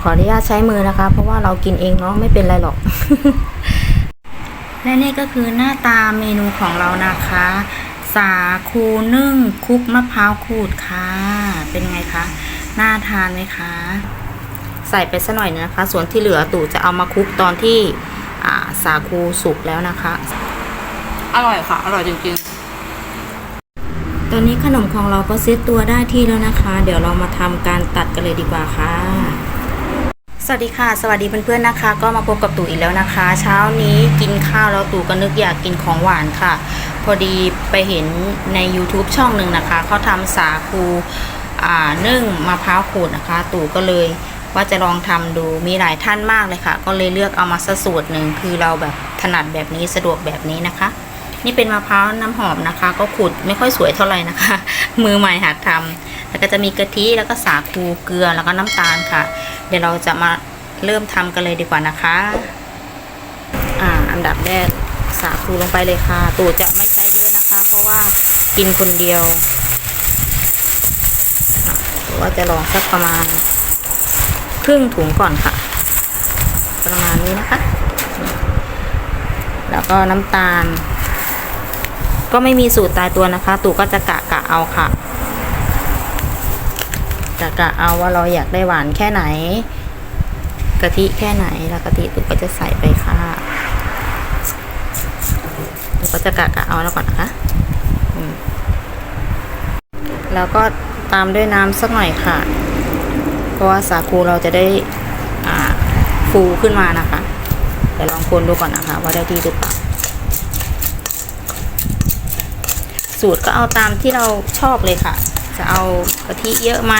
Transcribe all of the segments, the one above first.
ขออนุญาตใช้มือนะคะ เพราะว่าเรากินเองเนาะไม่เป็นไรหรอก และนี่ก็คือหน้าตาเมนูของเรานะคะ สาคูนึ่งคลุกมะพร้าวขูดค่ะ เป็นไงคะ น่าทานไหมคะ ใส่ไปสักหน่อยนึงนะคะ ส่วนที่เหลือตู่จะเอามาคลุกตอนที่อ่าสาคูสุกแล้วนะคะ อร่อยค่ะ อร่อยจริงตอนนี้ขนมของเราก็เซตตัวได้ที่แล้วนะคะ เดี๋ยวเรามาทำการตัดกันเลยดีกว่าค่ะ สวัสดีค่ะ สวัสดีเพื่อนๆนะคะ ก็มาพบกับตู่อีกแล้วนะคะ เช้านี้กินข้าวแล้วตู่ก็นึกอยากกินของหวานค่ะ พอดีไปเห็นใน YouTube ช่องหนึ่งนะคะเขาทำสาคูอ่านึ่งมะพร้าวขูดนะคะ ตู่ก็เลยว่าจะลองทำดูมีหลายท่านมากเลยค่ะ ก็เลยเลือกเอามาสักสูตรหนึ่งคือเราแบบถนัดแบบนี้สะดวกแบบนี้นะคะ นี่เป็นมะพร้าวน้ำหอมนะคะ ก็ขูดไม่ค่อยสวยเท่าไหร่นะคะ มือใหม่หัดทำแล้วก็จะมีกะทิแล้วก็สาคูเกลือแล้วก็น้ำตาลค่ะ เดี๋ยวเราจะมาเริ่มทำกันเลยดีกว่านะคะ อ่า อันดับแรกสาคูลงไปเลยค่ะ ตู่จะไม่ใช้เยอะนะคะ เพราะว่ากินคนเดียวค่ว่าจะลองสักประมาณ ครึ่งถุงก่อนค่ะ ประมาณนี้นะคะ แล้วก็น้ำตาล ก็ไม่มีสูตรตายตัวนะคะ ตู่ก็จะกะกะเอาค่ะ กะกะเอาว่าเราอยากได้หวานแค่ไหน กะทิแค่ไหนแล้วกะทิตู่ก็จะใส่ไปค่ะตู่ก็จะกะกะเอาแล้วก่อนนะคะแล้วก็ตามด้วยน้ำสักหน่อยค่ะ เพราะว่าสาคูเราจะได้ฟูขึ้นมานะคะเดี๋ยวลองคนดูก่อนนะคะ ว่าได้ดีหรือเปล่าสูตรก็เอาตามที่เราชอบเลยค่ะ จะเอากะทิเยอะไหม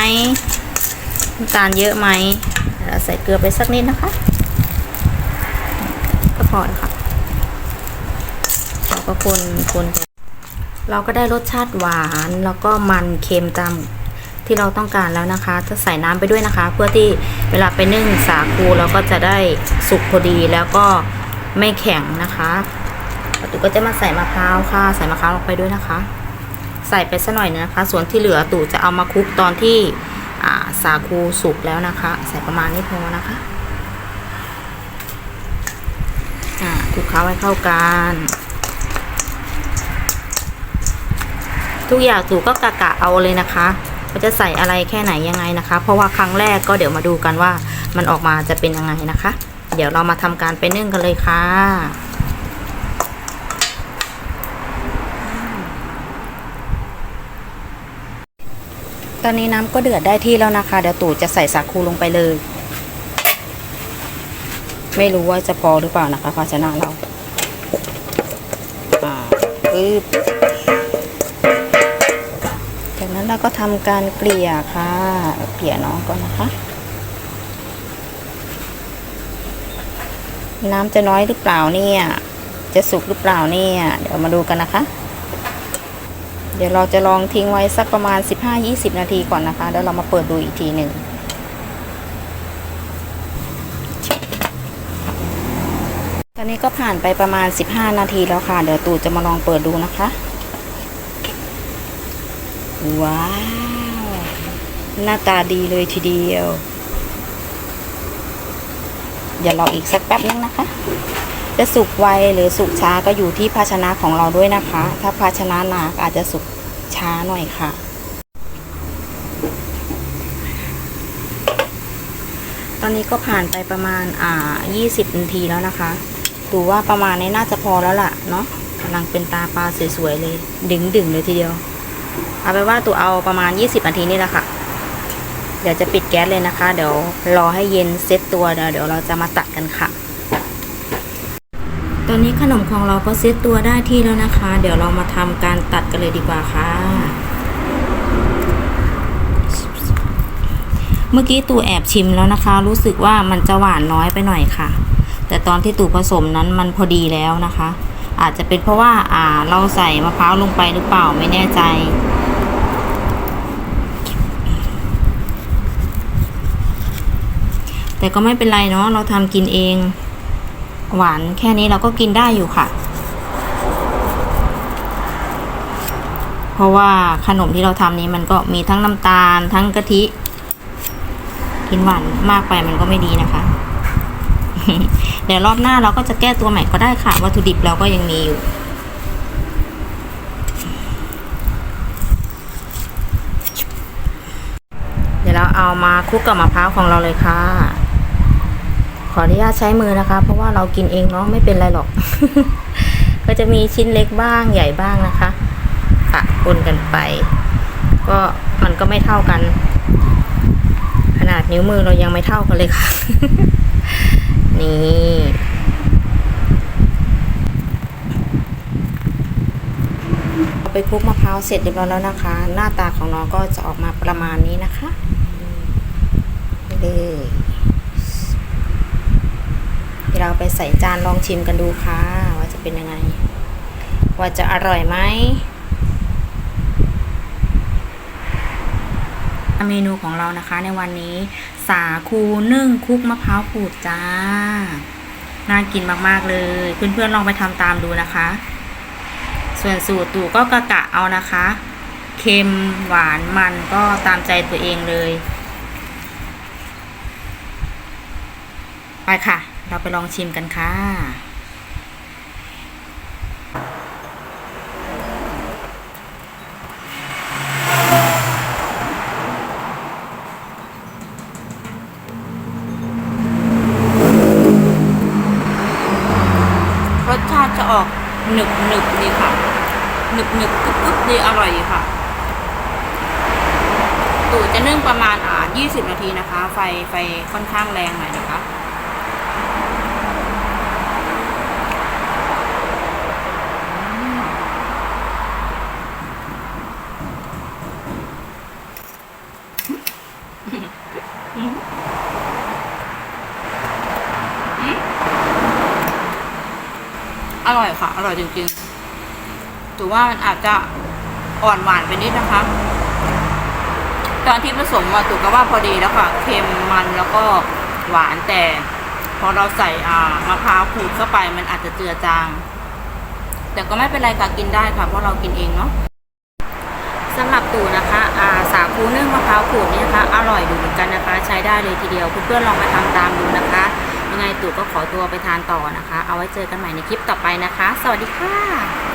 น้ำตาลเยอะไหมแล้วใส่เกลือไปสักนิดนะคะ ก็พอแล้วค่ะเราก็คนคนไปเราก็ได้รสชาติหวานแล้วก็มันเค็มตามที่เราต้องการแล้วนะคะ จะใส่น้ำไปด้วยนะคะ เพื่อที่เวลาไปนึ่งสาคูเราก็จะได้สุกพอดีแล้วก็ไม่แข็งนะคะตู่ก็จะมาใส่มะพร้าวค่ะ ใส่มะพร้าวลงไปด้วยนะคะ ใส่ไปสักหน่อยนะคะ ส่วนที่เหลือตู่จะเอามาคลุกตอนที่าสาคูสุกแล้วนะคะ ใส่ประมาณนี้พอนะคะคลุกเคล้าให้เข้ากันทุกอย่างตู่ก็กะกะเอาเลยนะคะว่าจะใส่อะไรแค่ไหนยังไงนะคะ เพราะว่าครั้งแรกก็เดี๋ยวมาดูกันว่ามันออกมาจะเป็นยังไงนะคะ เดี๋ยวเรามาทำการไปนึ่งกันเลยค่ะ ตอนนี้น้ำก็เดือดได้ที่แล้วนะคะ เดี๋ยวตู่จะใส่สาคูลงไปเลย ไม่รู้ว่าจะพอหรือเปล่านะคะ ภาชนะเราอ่าปึ๊บจากนั้นเราก็ทำการเกลี่ยค่ะ เกลี่ยน้องก่อนนะคะ น้ำจะน้อยหรือเปล่าเนี่ย จะสุกหรือเปล่าเนี่ย เดี๋ยวมาดูกันนะคะ เดี๋ยวเราจะลองทิ้งไว้สักประมาณ 15-20 นาทีก่อนนะคะ แล้วเรามาเปิดดูอีกทีหนึ่ง ตอนนี้ก็ผ่านไปประมาณ 15 นาทีแล้วค่ะ เดี๋ยวตู่จะมาลองเปิดดูนะคะ ว้าว หน้าตาดีเลยทีเดียวอย่ารออีกสักแป๊บนึงนะคะ จะสุกไวหรือสุกช้าก็อยู่ที่ภาชนะของเราด้วยนะคะ ถ้าภาชนะหนักอาจจะสุกช้าหน่อยค่ะ ตอนนี้ก็ผ่านไปประมาณอ่า20นาทีแล้วนะคะ ดูว่าประมาณนี้น่าจะพอแล้วล่ะเนาะกำลังเป็นตาปลาสวยๆเลย ดึงๆเลยทีเดียว เอาไปว่าตัวเอาประมาณ 20นาทีนี่แหละค่ะเดี๋ยวจะปิดแก๊สเลยนะคะ เดี๋ยวรอให้เย็นเซ็ตตัวเดี๋ยวเราจะมาตัดกันค่ะ ตอนนี้ขนมของเราก็เซตตัวได้ที่แล้วนะคะ เดี๋ยวเรามาทำการตัดกันเลยดีกว่าค่ะ เมื่อกี้ตู่แอบชิมแล้วนะคะ รู้สึกว่ามันจะหวานน้อยไปหน่อยค่ะ แต่ตอนที่ตู่ผสมนั้นมันพอดีแล้วนะคะ อาจจะเป็นเพราะว่าอ่าเราใส่มะพร้าวลงไปหรือเปล่าไม่แน่ใจแต่ก็ไม่เป็นไรเนาะเราทำกินเอง หวานแค่นี้เราก็กินได้อยู่ค่ะ เพราะว่าขนมที่เราทำนี้มันก็มีทั้งน้ำตาล ทั้งกะทิ กินหวานมากไปมันก็ไม่ดีนะคะ เดี๋ยวรอบหน้าเราก็จะแก้ตัวใหม่ก็ได้ค่ะ วัตถุดิบเราก็ยังมีอยู่เดี๋ยวเราเอามาคลุกกับมะพร้าวของเราเลยค่ะ ขออนุญาตใช้มือนะคะ เพราะว่าเรากินเองเนาะไม่เป็นไรหรอก ก็จะมีชิ้นเล็กบ้างใหญ่บ้างนะคะปะปนกันไป ก็มันก็ไม่เท่ากัน ขนาดนิ้วมือเรายังไม่เท่ากันเลยค่ะ นี่เอาไปคลุกมะพร้าวเสร็จเรียบร้อยแล้วนะคะ หน้าตาของน้องก็จะออกมาประมาณนี้นะคะเลย ไปใส่จานลองชิมกันดูค่ะ ว่าจะเป็นยังไง ว่าจะอร่อยไหมเมนูของเรานะคะในวันนี้ สาคูนึ่งคุกมะพร้าวขูดจ้า น่ากินมากๆเลย เพื่อนๆลองไปทำตามดูนะคะ ส่วนสูตรตู่ก็กะกะเอานะคะ เค็มหวานมันก็ตามใจตัวเองเลย ไปค่ะ เราไปลองชิมกันค่ะ รสชาติจะออกหนึบหนึบดีค่ะ หนึบหนึบกรึบกรึบดีอร่อยค่ะตูจะนึ่งประมาณอ่า20 นาทีนะคะ ไฟไฟค่อนข้างแรงหน่อยนะคะ อร่อยค่ะ อร่อยจริงๆถือว่ามันอาจจะอ่อนหวานไปนิดนะคะ ตอนที่ผสมมาตุกก็ว่าพอดีแล้วค่ะ เค็มมันแล้วก็หวานแต่ พอเราใส่อ่ามะพร้าวขูดเข้าไปมันอาจจะเจือจาง แต่ก็ไม่เป็นไรค่ะกินได้ค่ะ เพราะเรากินเองเนาะสำหรับตู่นะคะอ่าสาคูนึ่งมะพร้าวขูดนี่นะคะ อร่อยดูเหมือนกันนะคะ ใช้ได้เลยทีเดียวเพื่อนๆลองไปทำตามดูนะคะ ยังไงตู่ก็ขอตัวไปทานต่อนะคะ เอาไว้เจอกันใหม่ในคลิปต่อไปนะคะ สวัสดีค่ะ